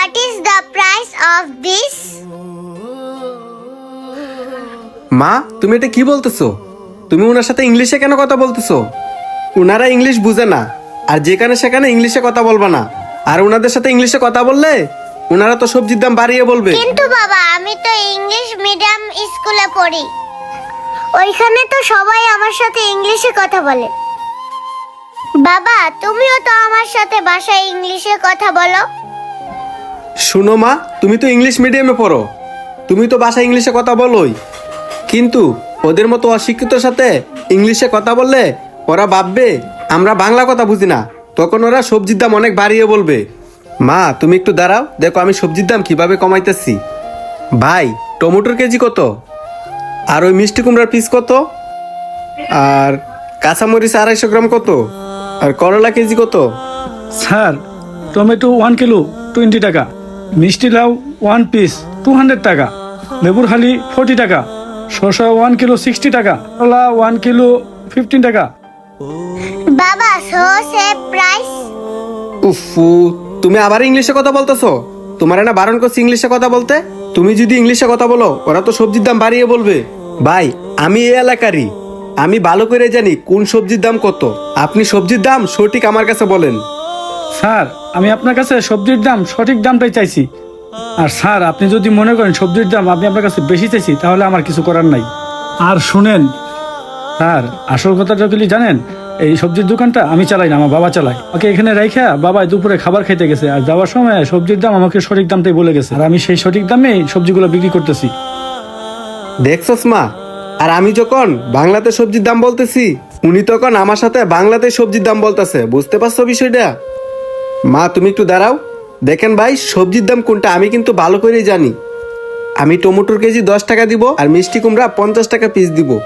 what is the price of this? মা তুমি এটা কি বলতেছো? তুমি ওনার সাথে ইংলিশে কেন কথা বলতেছো? ওনারা ইংলিশ বুঝে না আর যেখানে সেখানে ইংলিশে কথা বলবা না। আর ওনাদের সাথে ইংলিশে কথা বললে ওনারা তো সবজির দাম বাড়িয়ে বলবে। কিন্তু বাবা আমি তো ইংলিশ মিডিয়াম স্কুলে পড়ি। ওইখানে তো সবাই আমার সাথে ইংলিশে কথা বলে। বাবা তুমিও তো আমার সাথে বাসায় ইংলিশে কথা বলো। শুনো মা, তুমি তো ইংলিশ মিডিয়ামে পড়ো। তুমি তো বাসায় ইংলিশে কথা বলোই। কিন্তু ওদের মতো অশিক্ষিতর সাথে ইংলিশে কথা বললে ওরা ভাববে, আমরা বাংলা কথা বুঝি না। তখন ওরা সবজির দাম অনেক বাড়িয়ে বলবে। মা, তুমি একটু দাঁড়াও, দেখো আমি সবজির দাম কীভাবে কমাইতেছি। ভাই, টমেটোর কেজি কত? আর ওই মিষ্টি কুমড়ার পিস কত? আর কাঁচামরিচ আড়াইশো গ্রাম কত? আর করলা কেজি কত? Sir, tomato one kilo twenty টাকা। মিষ্টি লাউ ওয়ান পিস টু হান্ড্রেড টাকা। লেবুর হালি ফোর্টি টাকা। শসা ওয়ান কিলো সিক্সটি টাকা। কলা ওয়ান কিলো ফিফটিন টাকা। বাবা সো সে প্রাইস উফু তুমি আবার ইংলিশে কথা বলতেছো? তোমার না বারণ করছি ইংলিশে কথা বলতে? তুমি যদি ইংলিশে কথা বলো ওরা তো সবজির দাম বাড়িয়ে বলবে। ভাই আমি এই এলাকারই। আমি ভালো করে জানি কোন সবজির দাম কত। আপনি সবজির দাম সঠিক আমার কাছে বলেন। স্যার আমি আপনার কাছে সবজির দাম সঠিক দামটাই চাইছি। আর স্যার আপনি যদি মনে করেন সবজির দাম আমি আপনার কাছে বেশি চাইছি তাহলে আমার কিছু করার নাই। আর শুনেন স্যার আসল কথাটা কি জানেন? এই সবজির দোকানটা আমি চালাই না আমার বাবা চালায়। ওকে এখানে রেখে বাবা দুপুরে খাবার খেতে গেছে আর যাওয়ার সময় সবজির দাম আমাকে সঠিক দামটাই বলে গেছে। আর আমি সেই সঠিক দামেই সবজিগুলো বিক্রি করতেছি। দেখছস মা আর আমি যখন বাংলাতে সবজির দাম বলতেছি উনি তখন আমার সাথে বাংলাতে সবজির দাম বলতেছে বুঝতে পারছ বিষয়টা? মা, তুমি একটু দাঁড়াও। দেখেন ভাই, সবজির দাম কোনটা আমি কিন্তু ভালো করেই জানি। আমি টমেটোর কেজি দশ টাকা দিব আর মিষ্টি কুমড়া পঞ্চাশ টাকা পিস দিব।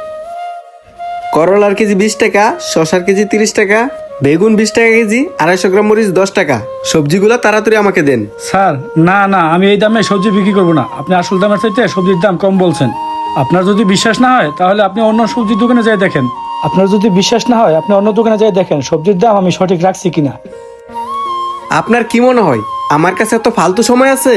করলার কেজি বিশ টাকা শশার কেজি তিরিশ টাকা, বেগুন বিশ টাকা কেজি, আড়াইশো গ্রাম মরিচ দশ টাকা। সবজিগুলো তাড়াতাড়ি আমাকে দেন। স্যার, না না, আমি এই দামে সবজি বিক্রি করব না। আপনি আসল দামের চাইতে সবজির দাম কম বলছেন। আপনার যদি বিশ্বাস না হয়, তাহলে আপনি অন্য সবজির দোকানে যাই দেখেন। আপনার যদি বিশ্বাস না হয়, আপনি অন্য দোকানে যাই দেখেন, সবজির দাম আমি সঠিক রাখছি কিনা। আপনার কি মনে হয়? আমার কাছে এত ফালতু সময় আছে?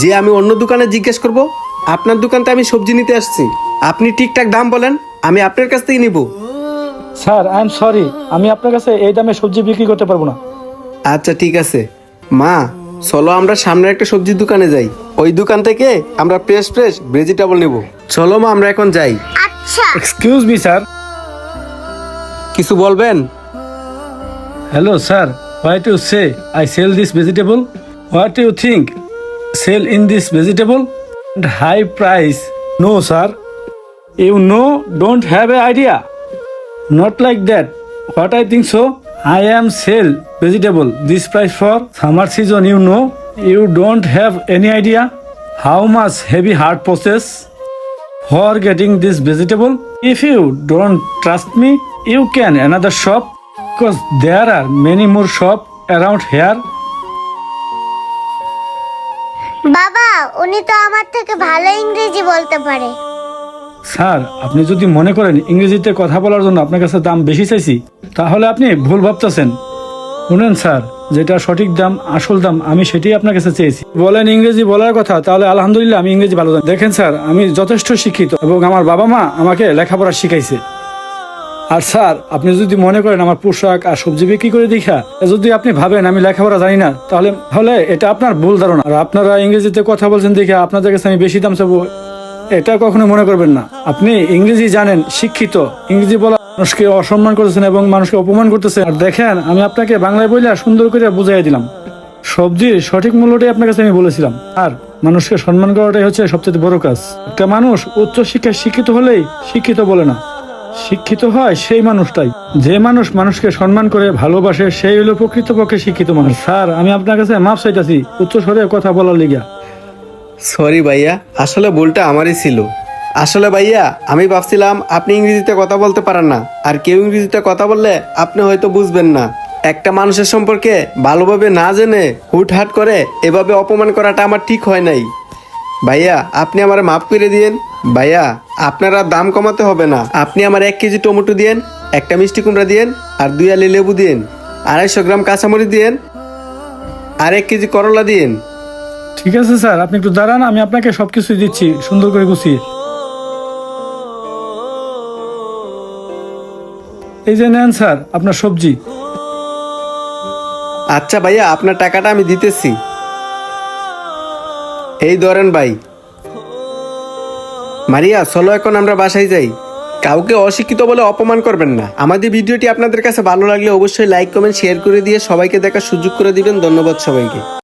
যে আমি অন্য দোকানে জিজ্ঞেস করব আপনার দোকানতে আমি সবজি নিতে আসছি। আপনি ঠিকঠাক দাম বলেন আমি আপনার কাছ থেকে নিব। স্যার আই এম সরি আমি আপনার কাছে এই দামে সবজি বিক্রি করতে পারব না। আচ্ছা ঠিক আছে। মা চলো আমরা সামনে একটা সবজির দোকানে যাই। ওই দোকান থেকে আমরা ফ্রেশ ফ্রেশ ভেজিটেবল নেব। চলো মা আমরা এখন যাই। আচ্ছা। এক্সকিউজ মি স্যার কিছু বলবেন? Hello sir what you say I sell this vegetable what you think sell in this vegetable high price no sir you know don't have a idea not like that what I think so I am sell vegetable this price for summer season you know you don't have any idea how much heavy hard process for getting this vegetable. If you don't trust me, you can another shop. Because there are many more shop around here. বাবা উনি তো আমার থেকে ভালো ইংরেজি বলতে পারে। Sir আপনি যদি মনে করেন ইংরেজিতে কথা বলার জন্য আপনার কাছে দাম বেশি চাইছি তাহলে আপনি ভুল ভাবতেছেন। শুনেন স্যার যেটা সঠিক দাম আসল দাম আমি সেটাই আপনার কাছে চেয়েছি। বলেন ইংরেজি বলার কথা তাহলে আলহামদুলিল্লাহ আমি ইংরেজি ভালো জানি। দেখেন স্যার আমি যথেষ্ট শিক্ষিত এবং আমার বাবা মা আমাকে লেখাপড়া শিখাইছে। আর স্যার, আপনি যদি মনে করেন আমার পোশাক আর সবজি বিক্রি করে দেখা যদি আপনি ভাবেন আমি লেখাপড়া জানি না, তাহলে তাহলে এটা আপনার ভুল ধারণা। আর আপনারা ইংরেজিতে কথা বলছেন দেখে আপনাদের কাছে আমি বেশি দাম চাবো, এটা কখনো মনে করবেন না। আপনি ইংরেজি জানেন, শিক্ষিত। ইংরেজি বলা মানুষকে অসম্মান করতেছেন এবং মানুষকে অপমান করতেছেন। আর দেখেন, আমি আপনাকে বাংলায় বলে সুন্দর করে বুঝাই দিলাম। সবজির সঠিক মূল্যটাই আপনার কাছে আমি বলেছিলাম। আর মানুষকে সম্মান করাটাই হচ্ছে সবচেয়ে বড় কাজ। একটা মানুষ উচ্চ শিক্ষায় শিক্ষিত হলেই শিক্ষিত বলে না। শিক্ষিত হয় সেই মানুষটাই। যে মানুষ মানুষকে সম্মান করে, ভালোবাসে, সেই হলো প্রকৃতপক্ষে শিক্ষিত মানুষ। স্যার, আমি আপনার কাছে মাপ চাইতেছি উচ্চ স্বরে কথা বলার লিগা। সরি ভাইয়া, আসলে ভুলটা আমারই ছিল। আসলে ভাইয়া, আমি ভাবছিলাম আপনি ইংরেজিতে কথা বলতে পারেন না। আর কেউ ইংরেজিতে কথা বললে আপনি হয়তো বুঝবেন না। একটা মানুষের সম্পর্কে ভালোভাবে না জেনে, হুটহাট করে এভাবে অপমান করাটা আমার ঠিক হয় নাই। ভাইয়া, আপনি আমার মাফ করে দিয়েন। ভাইয়া আপনার আর দাম কমাতে হবে না। আপনি আমার এক কেজি টমেটো দিয়েন একটা মিষ্টি কুমড়া দিয়েন আর দুই আলি লেবু দিয়েন আড়াইশো গ্রাম কাঁচামরিচ দিয়েন আর এক কেজি করলা দিয়েন। ঠিক আছে স্যার আপনি একটু দাঁড়ান আমি আপনাকে সবকিছুই দিচ্ছি সুন্দর করে গুছিয়ে। এই যে নেন স্যার আপনার সবজি। আচ্ছা ভাইয়া আপনার টাকাটা আমি দিতেছি। এই ধরেন ভাই মারিয়া, চলো এখন আমরা বাসায় যাই। কাউকে অশিক্ষিত বলে অপমান করবেন না। আমাদের ভিডিওটি আপনাদের কাছে ভালো লাগলে অবশ্যই লাইক কমেন্ট শেয়ার করে দিয়ে সবাইকে দেখার সুযোগ করে দিবেন। ধন্যবাদ সবাইকে।